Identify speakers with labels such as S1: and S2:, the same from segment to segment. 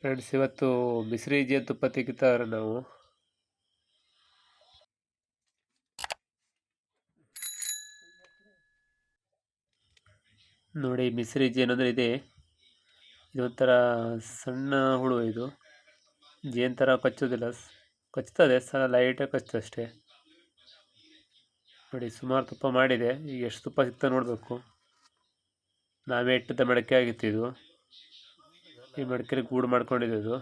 S1: Friends, ಇವತ್ತು ಬಿಸಿರಿ ಜೇನುತುಪ್ಪ ತೆಗಿತಾರೆ ನಾವು? ನೋಡಿ ಮಿಸ್ರಿ ಜೇನು ಅಂದರೆ ಇದೆ. ಇದೊಂಥರ ಸಣ್ಣ ಹುಳು ಇದು. ಜೇನು ಥರ ಕಚ್ಚೋದಿಲ್ಲ. ಕಚ್ತದೆ ಸಣ್ಣ ಲೈಟಾಗಿ ಕಚ್ಚುತ್ತೆ ಅಷ್ಟೇ. ನೋಡಿ, ಸುಮಾರು ತುಪ್ಪ ಮಾಡಿದೆ. ಈಗ ಎಷ್ಟು ತುಪ್ಪ ಸಿಗ್ತಾ ನೋಡಬೇಕು. ನಾವೇ ಇಟ್ಟಿದ್ದ ಮಡಕೆ ಆಗಿತ್ತು ಇದು. ಈ ಮಡಿಕೇರಿ ಗೂಡು ಮಾಡ್ಕೊಂಡಿದ್ದು ಇದು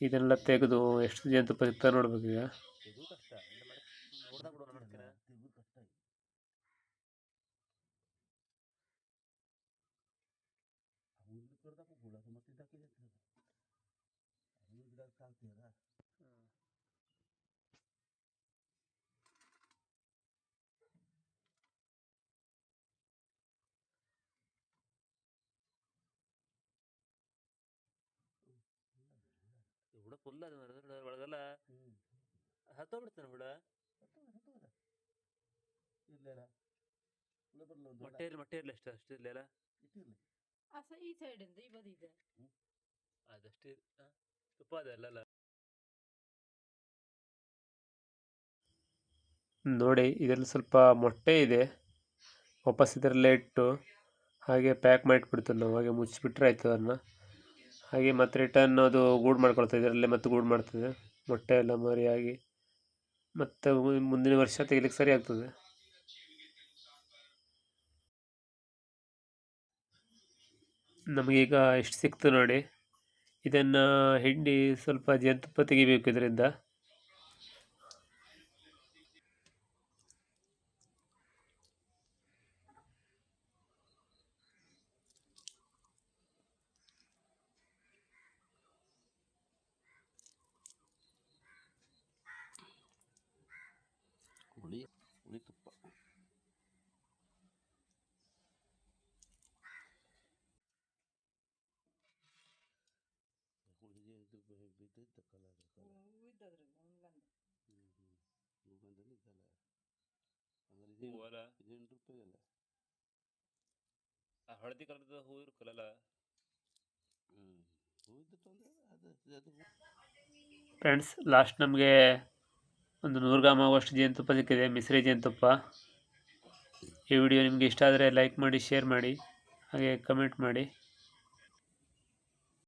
S1: ಇದನ್ನೆಲ್ಲ ತೆಗೆದು ಎಷ್ಟು ಜೇನುತುಪ್ಪ ಸಿಗ್ತಾ ನೋಡ್ಬೇಕು
S2: ಫುಲ್ ಅದು ಮಾರ್ರೆ, ಒಳಗೆಲ್ಲ ಹತ್ತೋಗ್ಬಿಡ್ತಾನೆ ಹುಳ ಮೊಟ್ಟೆ ಇರ್ಲಿ ಮೊಟ್ಟೆ ಇರ್ಲಿ ಅಷ್ಟು ಅಷ್ಟು
S3: ಅಸ ಈ ಸೈಡ್ ಇಂದ ಈ ಬದಿ ಇದೆ.
S2: ಅದಷ್ಟೇ ಆ, ತುಪ್ಪ ಅದಲ್ಲ ಅಲ್ಲ.
S1: ನೋಡಿ ಇದರಲ್ಲಿ ಸ್ವಲ್ಪ ಮೊಟ್ಟೆ ಇದೆ. ವಾಪಸ್ ಇದರಲ್ಲೇ ಇಟ್ಟು ಹಾಗೆ ಪ್ಯಾಕ್ ಮಾಡಿಟ್ಬಿಡ್ತೀವಿ ನಾವು ಹಾಗೆ ಮುಚ್ಚಿಬಿಟ್ರೆ ಆಯ್ತು ಅದನ್ನು ಹಾಗೆ ಮತ್ತೆ ರಿಟರ್ನ್ ಅದು ಗೂಡು ಮಾಡ್ಕೊಳ್ತದೆ ಇದರಲ್ಲೇ ಮತ್ತೆ ಗೂಡು ಮಾಡ್ತದೆ. ಮೊಟ್ಟೆ ಎಲ್ಲ ಮರಿಯಾಗಿ ಮತ್ತು ಮುಂದಿನ ವರ್ಷ ತೆಗಿಲಿಕ್ಕೆ ಸರಿ ಆಗ್ತದೆ. ನಮಗೀಗ ಎಷ್ಟು ಸಿಕ್ತು ನೋಡಿ. ಇದನ್ನು ಹಿಂಡಿ ಸ್ವಲ್ಪ ಜೇನುತುಪ್ಪ ತೆಗಿಬೇಕು ಇದರಿಂದ.
S2: ಕಲರ್ ಹೂಗಂಧದಲ್ಲಿ ಇದ್ದಲ್ಲ. ಅಂದ್ರೆ ಇದು ಹೂವು ಅಲ್ಲ ಇದು ಎಂಟು ರೂಪಾಯಿ ಅಲ್ಲ ಆ ಹಳದಿ ಕಲರ್ದ ಹೂ ಇರುತ್ತಲ್ಲ
S4: ಹ್ಞೂ ಹೂ ಇದ್ದಿತ್ತು ಅಂದರೆ ಅದು ಅದು
S1: ಫ್ರೆಂಡ್ಸ್ ಲಾಸ್ಟ್ ನಮಗೆ ಒಂದು ನೂರು ಗ್ರಾಮ್ ಆಗುವಷ್ಟು ಜೇನುತುಪ್ಪ ಸಿಕ್ಕಿದೆ ಮಿಸ್ರಿ ಜೇನುತುಪ್ಪ. ಈ ವಿಡಿಯೋ ನಿಮಗೆ ಇಷ್ಟ ಆದರೆ ಲೈಕ್ ಮಾಡಿ ಶೇರ್ ಮಾಡಿ ಹಾಗೆ ಕಮೆಂಟ್ ಮಾಡಿ.